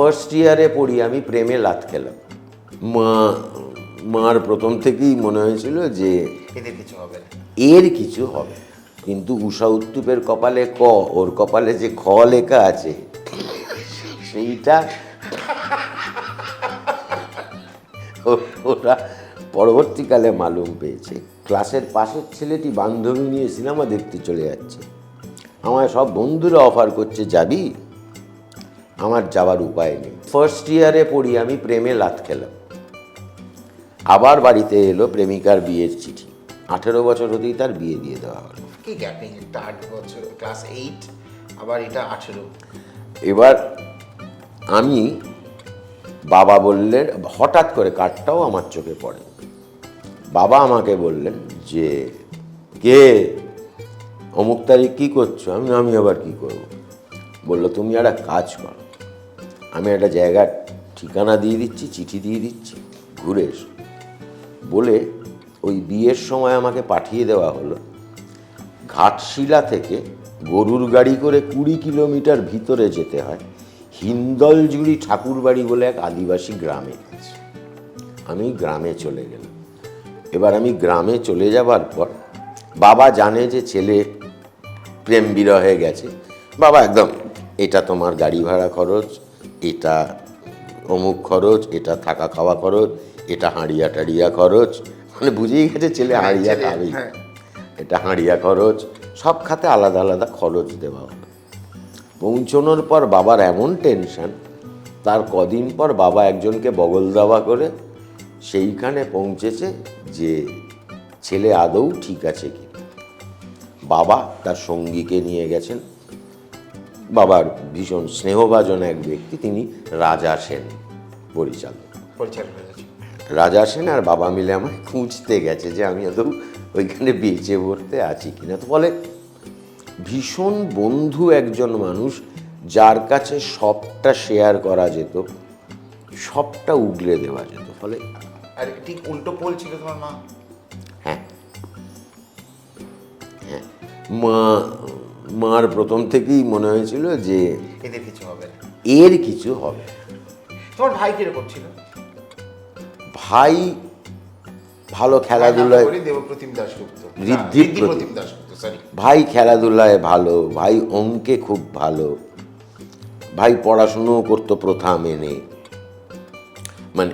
First ইয়ারে পড়ি আমি প্রেমে লাত খেলাম মা মার প্রথম থেকেই মনে হয়েছিল যে এদের কিছু হবে না। এর কিছু হবে কিন্তু উষা উত্তুপের কপালে ক ওর কপালে যে খ লেখা আছে সেইটা ওরা পরবর্তীকালে মালুম পেয়েছে। ক্লাসের পাশের ছেলেটি বান্ধবী নিয়ে সিনেমা দেখতে চলে যাচ্ছে। আমায় সব বন্ধুরা অফার করছে যাবি? আমার যাওয়ার উপায় নেই। ফার্স্ট ইয়ারে পড়ি আমি প্রেমে লাত খেলাম। আবার বাড়িতে এলো প্রেমিকার বিয়ের চিঠি। আঠেরো বছর হতেই তার বিয়ে দিয়ে দেওয়া হলো। কি গ্যাপিং একটা আট বছর ক্লাস এইট আবার এটা আঠেরো। এবার আমি বাবা বললেন হঠাৎ করে কার্ডটাও আমার চোখে পড়ে। বাবা আমাকে বললেন যে কে? অমুক তারিখ কী করছ? আমি আমি আবার কি করব? বলল তুমি একটা কাজ করো। আমি একটা জায়গার ঠিকানা দিয়ে দিচ্ছি, চিঠি দিয়ে দিচ্ছি, ঘুরে এসো। বলে ওই বিয়ের সময় আমাকে পাঠিয়ে দেওয়া হলো। ঘাটশিলা থেকে গরুর গাড়ি করে কুড়ি কিলোমিটার ভিতরে যেতে হয় হিন্দলজুড়ি ঠাকুরবাড়ি বলে এক আদিবাসী গ্রামে। আমি গ্রামে চলে গেলাম। এবার আমি গ্রামে চলে যাবার পর বাবা জানে যে ছেলে প্রেম বিরহে গেছে। বাবা একদম, এটা তোমার গাড়ি ভাড়া খরচ এটা অমুক খরচ এটা থাকা খাওয়া খরচ এটা হাঁড়িয়া টাড়িয়া খরচ। মানে বুঝেই গেছে ছেলে হাঁড়িয়া ছেলে, খাবেই হ্যাঁ। এটা হাঁড়িয়া খরচ। সব খাতে আলাদা আলাদা খরচ দেওয়া হলো পৌঁছনোর পর বাবার এমন টেনশন তার কদিন পর বাবা একজনকে বগল দাওয়া করে সেইখানে পৌঁছেছে যে ছেলে আদৌ ঠিক আছে কি বাবা তার সঙ্গীকে নিয়ে গেছেন। বাবার ভীষণ স্নেহভাজন এক ব্যক্তি তিনি রাজা সেন পরিচালক। পরিচালক রাজা সেন আর বাবা মিলে আমায় খুঁজতে গেছে যে আমি আদৌ ওইখানে বেঁচে পড়তে আছি কিনা। তো বলে ভীষণ বন্ধু একজন মানুষ যার কাছে সবটা শেয়ার করা যেত সবটা উগলে দেওয়া যেত। ফলে আর ঠিক উল্টো পোল ছিল তোমার মা? হ্যাঁ। হ্যাঁ। মা মার প্রথম থেকেই মনে হয়েছিল যে এদের কিছু হবে এর কিছু হবে তোমার ভাই কীরকম ছিল? ভাই ভালো খেলাধুলায় দেবপ্রতিম দাশগুপ্ত। ঋদ্ধি ঋদ্ধিপ্রতিম দাশগুপ্ত সরি ভাই খেলাধুলায় ভালো ভাই অঙ্কে খুব ভালো ভাই পড়াশুনোও করতো প্রথা মেনে মানে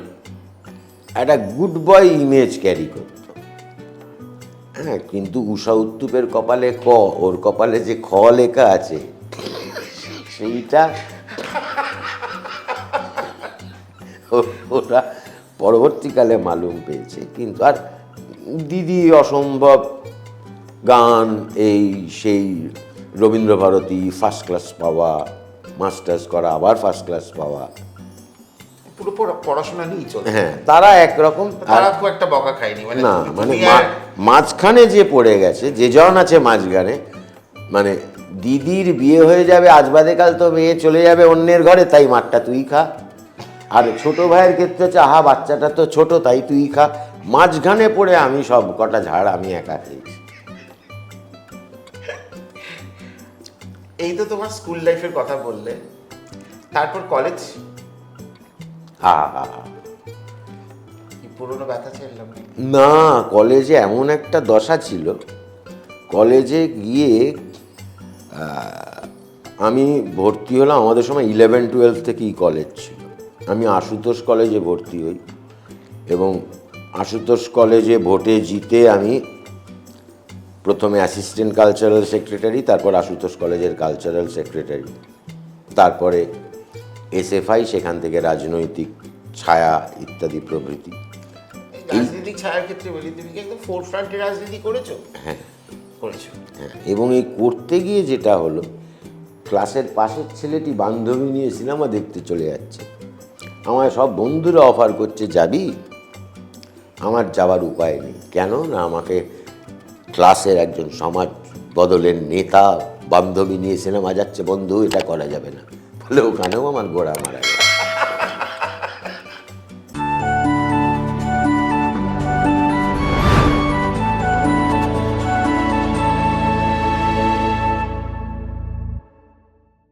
একটা গুড বয় ইমেজ ক্যারি করতো। হ্যাঁ কিন্তু উষা উত্তুপের কপালে ক ওর কপালে যে খ লেখা আছে সেইটা ওরা পরবর্তীকালে মালুম পেয়েছে। কিন্তু আর দিদি অসম্ভব গান এই সেই রবীন্দ্রভারতী ফার্স্ট ক্লাস পাওয়া মাস্টার্স করা আবার ফার্স্ট ক্লাস পাওয়া। পুরো পড়াশোনা নিয়েই চলছে হ্যাঁ তারা একরকম তারা খুব একটা বকা খায়নি। মানে না মানে মাঝখানে যে পড়ে গেছে যে জন আছে মাঝখানে মানে দিদির বিয়ে হয়ে যাবে আজ বাদে কাল তো মেয়ে চলে যাবে অন্যের ঘরে তাই মাঠটা তুই খা। আর ছোট ভাইয়ের ক্ষেত্রে হচ্ছে আহা বাচ্চাটা তো ছোট তাই তুই খা। মাঝখানে পড়ে আমি সব কটা ঝাড় আমি একা খেয়েছি। এই তো তোমার স্কুল লাইফের কথা বললে। তারপর কলেজ হা হা হা। পুরোনো ব্যথা ছেড়লাম না, কলেজে এমন একটা দশা ছিল। কলেজে গিয়ে আমি ভর্তি হলাম, আমাদের সময় ইলেভেন টুয়েলভ থেকেই কলেজ ছিল। আমি আশুতোষ কলেজে ভর্তি হই এবং আশুতোষ কলেজে ভোটে জিতে আমি প্রথমে অ্যাসিস্ট্যান্ট কালচারাল সেক্রেটারি তারপর আশুতোষ কলেজের কালচারাল সেক্রেটারি তারপরে এসএফআই সেখান থেকে রাজনৈতিক ছায়া ইত্যাদি প্রভৃতি। রাজনীতিক ছায়ার ক্ষেত্রে বলি তুমি কি একদম ফোর ফ্রন্টে রাজনীতি করেছ? হ্যাঁ। করেছ। হ্যাঁ এবং এই করতে গিয়ে যেটা হলো ক্লাসের পাশের ছেলেটি বান্ধবী নিয়ে সিনেমা দেখতে চলে যাচ্ছে। আমায় সব বন্ধুরা অফার করছে যাবি? আমার যাওয়ার উপায় নেই। কেন? না আমাকে ক্লাসের একজন সমাজ বদলের নেতা বান্ধবী নিয়ে সিনেমা যাচ্ছে বন্ধু এটা করা যাবে না। ফলে ওখানেও আমার গোড়া মারা গেল।